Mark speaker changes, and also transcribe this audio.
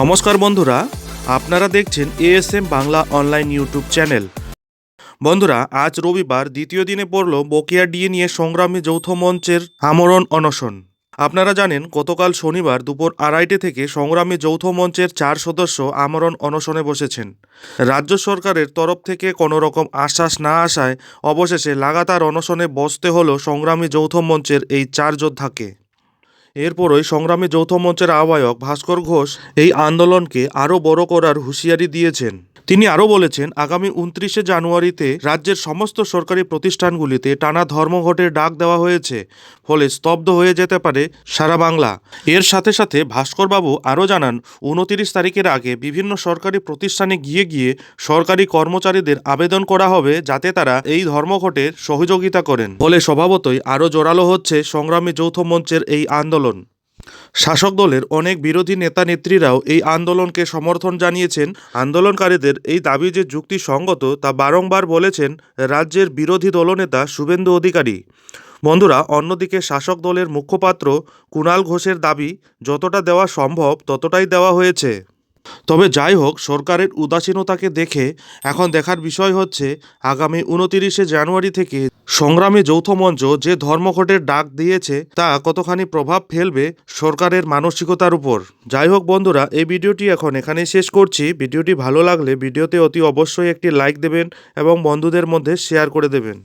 Speaker 1: নমস্কার বন্ধুরা, আপনারা দেখছেন ASM Bangla online YouTube channel বন্ধুরা, আজ রবিবার দ্বিতীয় দিনে পড়ল বকেয়া ডিএ নিয়ে সংগ্রামী যৌথ মঞ্চের আমরণ অনশন। আপনারা জানেন, গতকাল শনিবার দুপুর আড়াইটে থেকে সংগ্রামী যৌথ মঞ্চের চার সদস্য আমরণ অনশনে বসেছেন। রাজ্য সরকারের তরফ থেকে কোনো রকম আশ্বাস না আসায় অবশেষে লাগাতার অনশনে বসতে হলো সংগ্রামী যৌথ মঞ্চের এই চার যোদ্ধাকে। এরপরই সংগ্রামী যৌথ মঞ্চের আহ্বায়ক ভাস্কর ঘোষ এই আন্দোলনকে আরও বড় করার হুঁশিয়ারি দিয়েছেন। তিনি আরও বলেছেন, আগামী উনত্রিশে জানুয়ারিতে রাজ্যের সমস্ত সরকারি প্রতিষ্ঠানগুলিতে টানা ধর্মঘটের ডাক দেওয়া হয়েছে, ফলে স্তব্ধ হয়ে যেতে পারে সারা বাংলা। এর সাথে সাথে ভাস্করবাবু আরও জানান, উনতিরিশ তারিখের আগে বিভিন্ন সরকারি প্রতিষ্ঠানে গিয়ে গিয়ে সরকারি কর্মচারীদের আবেদন করা হবে যাতে তারা এই ধর্মঘটের সহযোগিতা করেন। ফলে স্বভাবতই আরও জোরালো হচ্ছে সংগ্রামী যৌথ মঞ্চের এই আন্দোলন। শাসক দলের অনেক বিরোধী নেতা নেত্রীরাও এই আন্দোলনকে সমর্থন জানিয়েছেন। আন্দোলনকারীদের এই দাবি যে যুক্তিসঙ্গত তা বারংবার বলেছেন রাজ্যের বিরোধী দলনেতা শুভেন্দু অধিকারী। বন্ধুরা, অন্যদিকে শাসক দলের মুখপাত্র কুণাল ঘোষের দাবি, যতটা দেওয়া সম্ভব, ততটাই দেওয়া হয়েছে। তবে যাই হোক সরকারের উদাসীনতাকে দেখে এখন দেখার বিষয় হচ্ছে, আগামী উনতিরিশে জানুয়ারি থেকে সংগ্রামী যৌথ মঞ্চ যে ধর্মঘটের ডাক দিয়েছে, তা কতখানি প্রভাব ফেলবে সরকারের মানসিকতার উপর? যাই হোক বন্ধুরা, এই ভিডিওটি এখন এখানেই শেষ করছি। ভিডিওটি ভালো লাগলে ভিডিওতে অতি অবশ্যই একটি লাইক দেবেন এবং বন্ধুদের মধ্যে শেয়ার করে দেবেন।